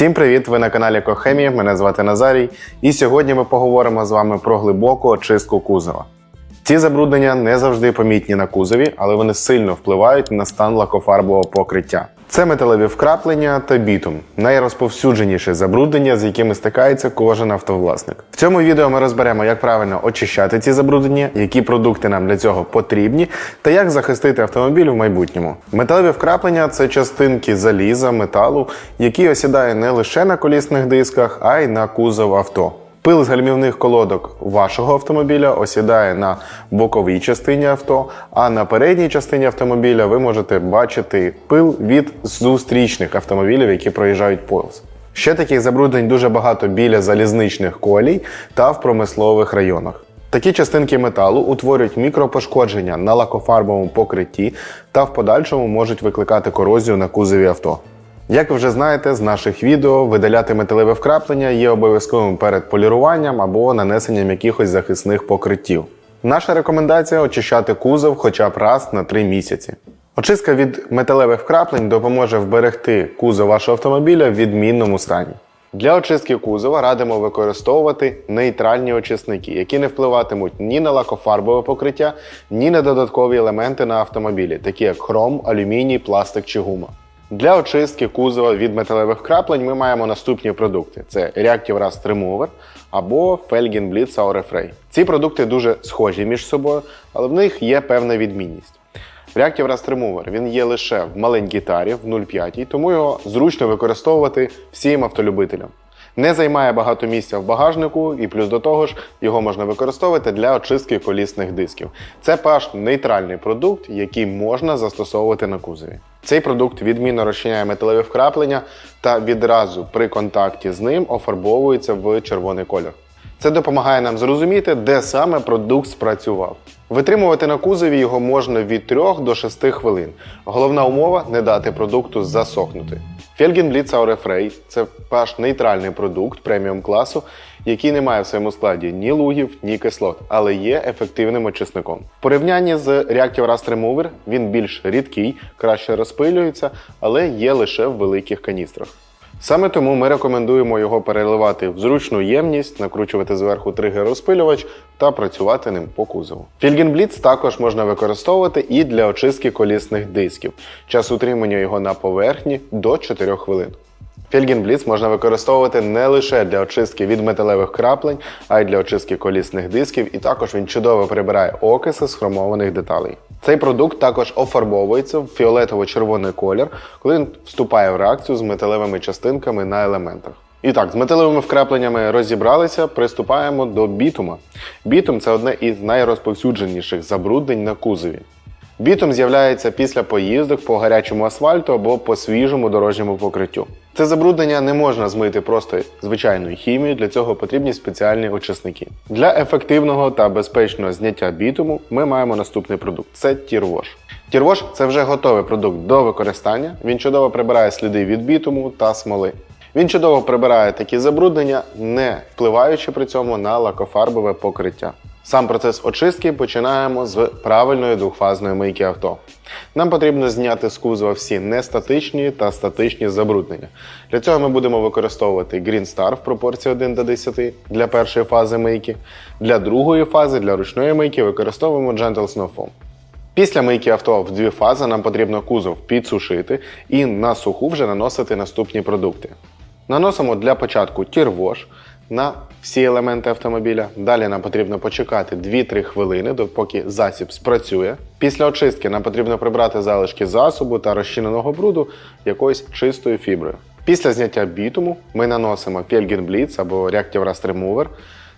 Всім привіт! Ви на каналі Кохемі. Мене звати Назарій. І сьогодні ми поговоримо з вами про глибоку очистку кузова. Ці забруднення не завжди помітні на кузові, але вони сильно впливають на стан лакофарбового покриття. Це металеві вкраплення та бітум найрозповсюдженіші забруднення, з якими стикається кожен автовласник. В цьому відео ми розберемо, як правильно очищати ці забруднення, які продукти нам для цього потрібні, та як захистити автомобіль в майбутньому. Металеві вкраплення це частинки заліза, металу, які осідає не лише на колісних дисках, а й на кузов авто. Пил з гальмівних колодок вашого автомобіля осідає на боковій частині авто, а на передній частині автомобіля ви можете бачити пил від зустрічних автомобілів, які проїжджають повз. Ще таких забруднень дуже багато біля залізничних колій та в промислових районах. Такі частинки металу утворюють мікропошкодження на лакофарбовому покритті та в подальшому можуть викликати корозію на кузові авто. Як ви вже знаєте з наших відео, видаляти металеве вкраплення є обов'язковим перед поліруванням або нанесенням якихось захисних покриттів. Наша рекомендація очищати кузов хоча б раз на 3 місяці. Очистка від металевих вкраплень допоможе вберегти кузов вашого автомобіля в відмінному стані. Для очистки кузова радимо використовувати нейтральні очисники, які не впливатимуть ні на лакофарбове покриття, ні на додаткові елементи на автомобілі, такі як хром, алюміній, пластик чи гума. Для очистки кузова від металевих краплень ми маємо наступні продукти: це Reactive Rust Remover або Felgen Blitz Aurefray. Ці продукти дуже схожі між собою, але в них є певна відмінність. Reactive Rust Remover він є лише в маленькій тарі в 0,5, тому його зручно використовувати всім автолюбителям. Не займає багато місця в багажнику, і плюс до того ж його можна використовувати для очистки колісних дисків. Це pH нейтральний продукт, який можна застосовувати на кузові. Цей продукт відмінно розчиняє металеві вкраплення та відразу при контакті з ним офарбовується в червоний кольор. Це допомагає нам зрозуміти, де саме продукт спрацював. Витримувати на кузові його можна від 3 до 6 хвилин. Головна умова не дати продукту засохнути. Blitz Aurefray – це ваш нейтральний продукт преміум класу, який не має в своєму складі ні лугів, ні кислот, але є ефективним очисником. В порівнянні з Reactive Rust Remover він більш рідкий, краще розпилюється, але є лише в великих каністрах. Саме тому ми рекомендуємо його переливати в зручну ємність, накручувати зверху тригер-розпилювач та працювати ним по кузову. Фільген також можна використовувати і для очистки колісних дисків. Час утримання його на поверхні до 4 хвилин. Blitz можна використовувати не лише для очистки від металевих краплень, а й для очистки колісних дисків, і також він чудово прибирає окиси з хромованих деталей. Цей продукт також офарбовується в фіолетово-червоний колір, коли він вступає в реакцію з металевими частинками на елементах. І так, з металевими вкрапленнями розібралися, приступаємо до бітума. Бітум це одне із найрозповсюдженіших забруднень на кузові. Бітум з'являється після поїздок по гарячому асфальту або по свіжому дорожньому покриттю. Це забруднення не можна змити просто звичайною хімією, для цього потрібні спеціальні очисники. Для ефективного та безпечного зняття бітуму ми маємо наступний продукт це тірвош. Тірвош це вже готовий продукт до використання. Він чудово прибирає сліди від бітуму та смоли. Він чудово прибирає такі забруднення, не впливаючи при цьому на лакофарбове покриття. Сам процес очистки починаємо з правильної двохфазної мийки авто. Нам потрібно зняти з кузова всі нестатичні та статичні забруднення. Для цього ми будемо використовувати Green Star в пропорції 1 до 10 для першої фази мийки. Для другої фази, для ручної мийки, використовуємо Gentle Snow Foam. Після мийки авто в дві фази нам потрібно кузов підсушити і на суху вже наносити наступні продукти. Наносимо для початку тірвош на всі елементи автомобіля. Далі нам потрібно почекати 2-3 хвилини, допоки засіб спрацює. Після очистки нам потрібно прибрати залишки засобу та розчиненого бруду якоюсь чистою фіброю. Після зняття бітуму ми наносимо Blitz або Reactive Rust Remover.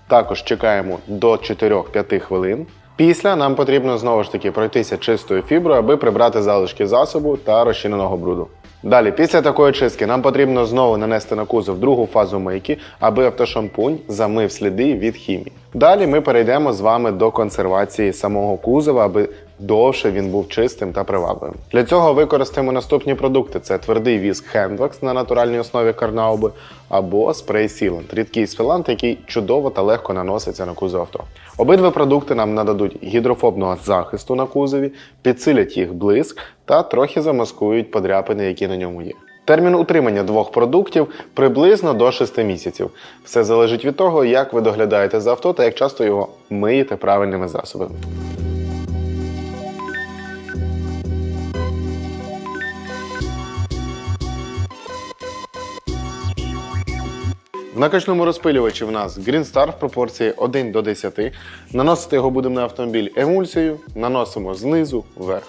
Також чекаємо до 4-5 хвилин. Після нам потрібно знову ж таки пройтися чистою фіброю, аби прибрати залишки засобу та розчиненого бруду. Далі, після такої чистки, нам потрібно знову нанести на кузов другу фазу мийки, аби автошампунь замив сліди від хімії. Далі ми перейдемо з вами до консервації самого кузова, аби довше він був чистим та привабливим. Для цього використаємо наступні продукти: це твердий віск Handwax на натуральній основі карнауби або спрей Sealant, рідкий сфілант, який чудово та легко наноситься на кузов авто. Обидва продукти нам нададуть гідрофобного захисту на кузові, підсилять їх блиск та трохи замаскують подряпини, які на ньому є. Термін утримання двох продуктів приблизно до 6 місяців. Все залежить від того, як ви доглядаєте за авто та як часто його миєте правильними засобами. В накачному розпилювачі в нас Green Star в пропорції 1 до 10. Наносити його будемо на автомобіль емульсією, наносимо знизу вверх.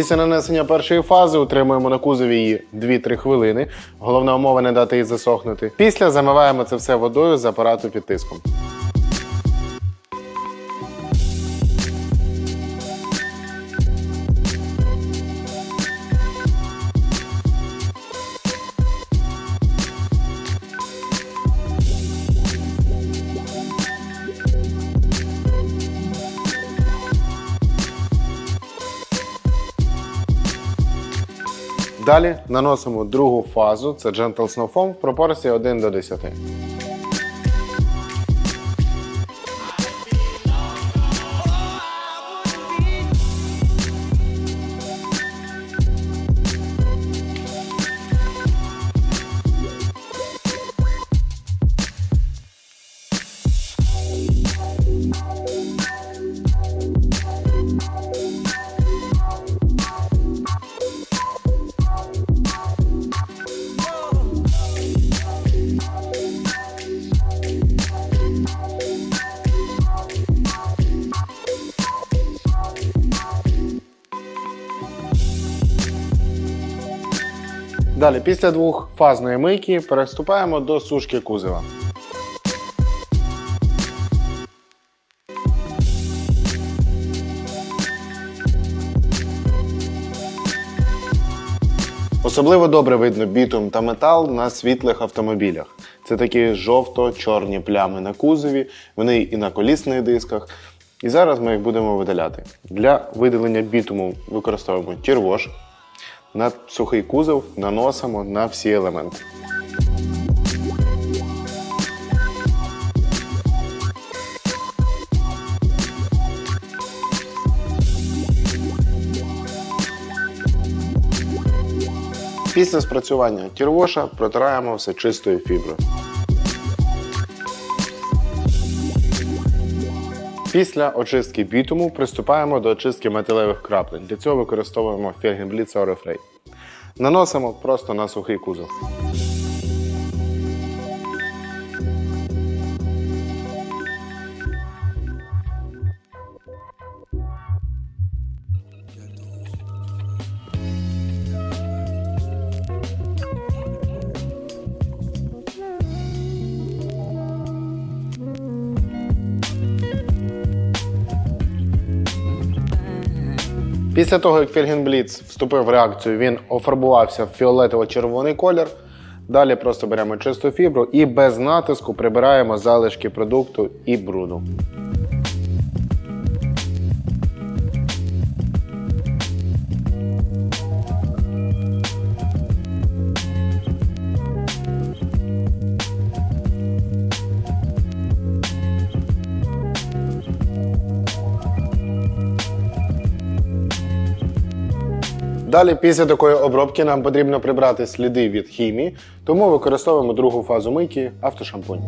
Після нанесення першої фази утримуємо на кузові її 2-3 хвилини. Головна умова не дати їй засохнути. Після замиваємо це все водою з апарату під тиском. Далі наносимо другу фазу, це Gentle Snow Foam в пропорції 1 до 10. Далі, після двохфазної мийки переступаємо до сушки кузова. Особливо добре видно бітум та метал на світлих автомобілях. Це такі жовто-чорні плями на кузові, вони і на колісних дисках. І зараз ми їх будемо видаляти. Для видалення бітуму використовуємо тірвош. На сухий кузов наносимо на всі елементи. Після спрацювання тірвоша протираємо все чистою фіброю. Після очистки бітуму приступаємо до очистки металевих краплень. Для цього використовуємо Felgenblitz Orifray. Наносимо просто на сухий кузов. Після того, як Фельгенбліц вступив в реакцію, він офарбувався в фіолетово-червоний колір. Далі просто беремо чисту фібру і без натиску прибираємо залишки продукту і бруду. Далі, після такої обробки, нам потрібно прибрати сліди від хімії, тому використовуємо другу фазу мийки автошампунь.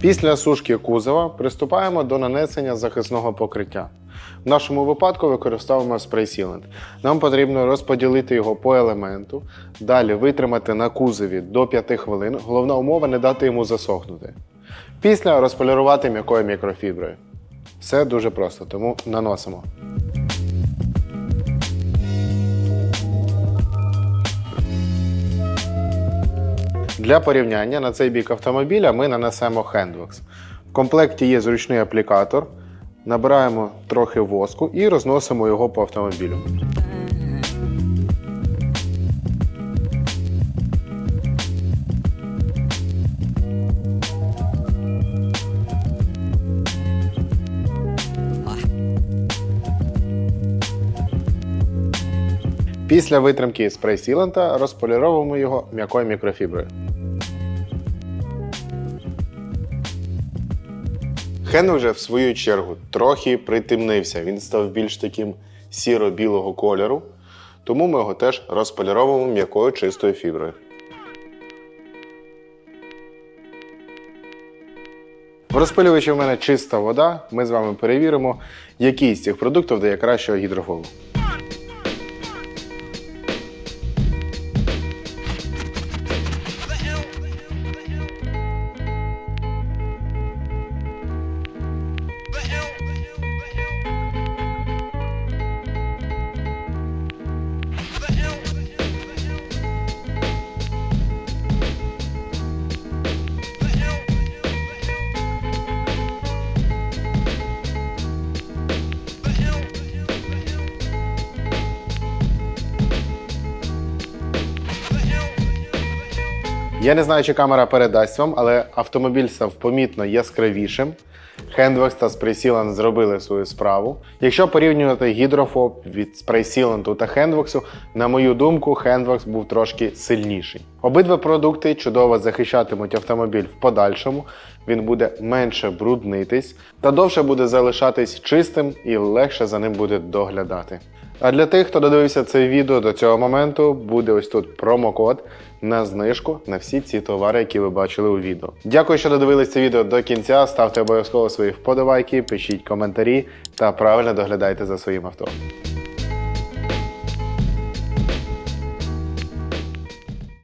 Після сушки кузова приступаємо до нанесення захисного покриття. В нашому випадку використовуємо спрей Sealant. Нам потрібно розподілити його по елементу, далі витримати на кузові до 5 хвилин. Головна умова не дати йому засохнути. Після розполірувати м'якою мікрофіброю. Все дуже просто, тому наносимо. Для порівняння на цей бік автомобіля ми нанесемо Handwax. В комплекті є зручний аплікатор. Набираємо трохи воску і розносимо його по автомобілю. Після витримки спрей сіланта розполіровуємо його м'якою мікрофіброю. Хен вже в свою чергу трохи притемнився. Він став більш таким сіро-білого кольору, тому ми його теж розполіровуємо м'якою чистою фіброю. В розпилювачі в мене чиста вода. Ми з вами перевіримо, який з цих продуктів дає кращого гідрофобу. Я не знаю, чи камера передасть вам, але автомобіль став помітно яскравішим. Handwax та Sealant зробили свою справу. Якщо порівнювати гідрофоб від Sealant та Handwax, на мою думку, Handwax був трошки сильніший. Обидва продукти чудово захищатимуть автомобіль в подальшому. Він буде менше бруднитись та довше буде залишатись чистим і легше за ним буде доглядати. А для тих, хто додивився це відео до цього моменту, буде ось тут промокод на знижку на всі ці товари, які ви бачили у відео. Дякую, що додивились це відео до кінця. Ставте обов'язково свої вподобайки, пишіть коментарі та правильно доглядайте за своїм авто.